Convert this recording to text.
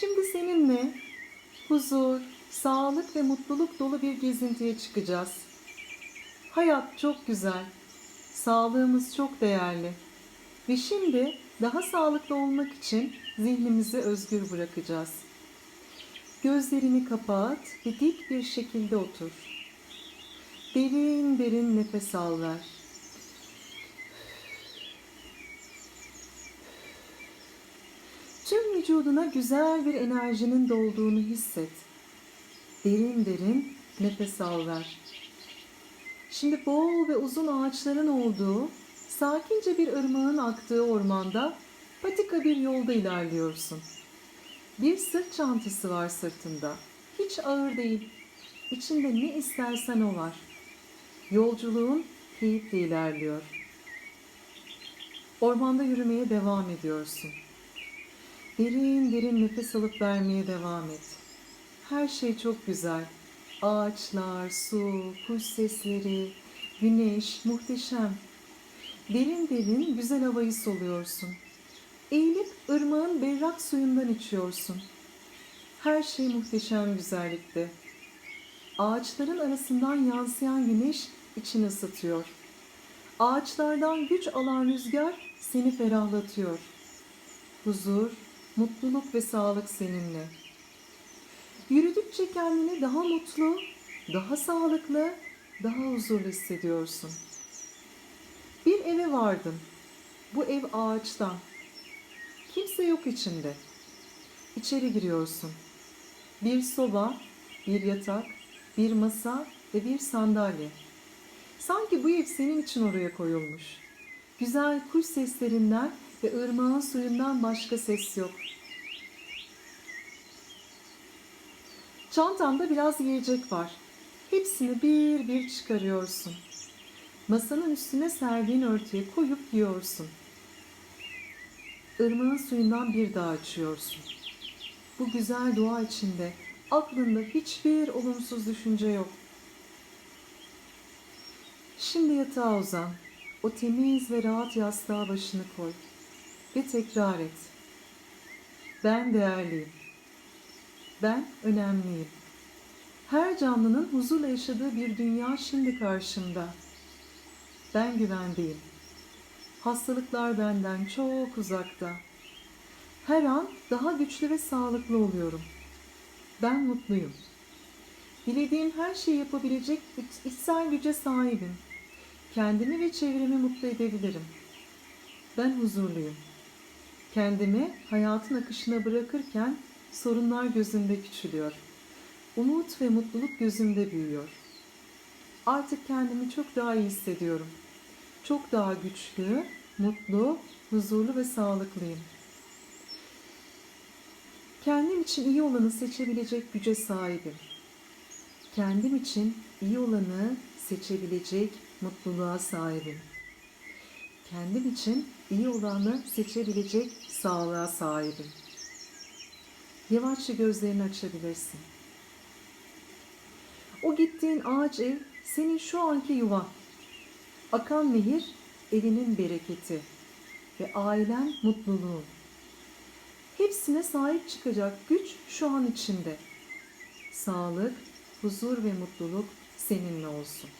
Şimdi seninle huzur, sağlık ve mutluluk dolu bir gezintiye çıkacağız. Hayat çok güzel. Sağlığımız çok değerli. Ve şimdi daha sağlıklı olmak için zihnimizi özgür bırakacağız. Gözlerini kapat ve dik bir şekilde otur. Derin derin nefes al ver. Tüm vücuduna güzel bir enerjinin dolduğunu hisset. Derin derin nefes al ver. Şimdi bol ve uzun ağaçların olduğu, sakince bir ırmağın aktığı ormanda patika bir yolda ilerliyorsun. Bir sırt çantası var sırtında. Hiç ağır değil. İçinde ne istersen o var. Yolculuğun keyifle ilerliyor. Ormanda yürümeye devam ediyorsun. Derin derin nefes alıp vermeye devam et. Her şey çok güzel. Ağaçlar, su, kuş sesleri, güneş muhteşem. Derin derin güzel havayı soluyorsun. Eğilip ırmağın berrak suyundan içiyorsun. Her şey muhteşem güzellikte. Ağaçların arasından yansıyan güneş içini ısıtıyor. Ağaçlardan güç alan rüzgar seni ferahlatıyor. Huzur, mutluluk ve sağlık seninle. Yürüdükçe kendini daha mutlu, daha sağlıklı, daha huzurlu hissediyorsun. Bir eve vardın. Bu ev ağaçtan. Kimse yok içinde. İçeri giriyorsun. Bir soba, bir yatak, bir masa ve bir sandalye. Sanki bu ev senin için oraya koyulmuş. Güzel kuş seslerinden ve ırmağın suyundan başka ses yok. Çantanda biraz yiyecek var. Hepsini bir bir çıkarıyorsun. Masanın üstüne serdiğin örtüye koyup yiyorsun. Irmağın suyundan bir daha içiyorsun. Bu güzel dua içinde aklında hiçbir olumsuz düşünce yok. Şimdi yatağa uzan. O temiz ve rahat yastığa başını koy. Ve tekrar et. Ben değerliyim. Ben önemliyim. Her canlının huzurla yaşadığı bir dünya şimdi karşımda. Ben güvendeyim. Hastalıklar benden çok uzakta. Her an daha güçlü ve sağlıklı oluyorum. Ben mutluyum. Dilediğim her şeyi yapabilecek iç- içsel güce sahibim. Kendimi ve çevremi mutlu edebilirim. Ben huzurluyum. Kendimi hayatın akışına bırakırken sorunlar gözümde küçülüyor. Umut ve mutluluk gözümde büyüyor. Artık kendimi çok daha iyi hissediyorum. Çok daha güçlü, mutlu, huzurlu ve sağlıklıyım. Kendim için iyi olanı seçebilecek güce sahibim. Kendim için iyi olanı seçebilecek mutluluğa sahibim. Kendim için iyi olanı seçebilecek sağlığa sahibim. Yavaşça gözlerini açabilirsin. O gittiğin ağaç ev senin şu anki yuvan. Akan nehir evinin bereketi ve ailen mutluluğun. Hepsine sahip çıkacak güç şu an içinde. Sağlık, huzur ve mutluluk seninle olsun.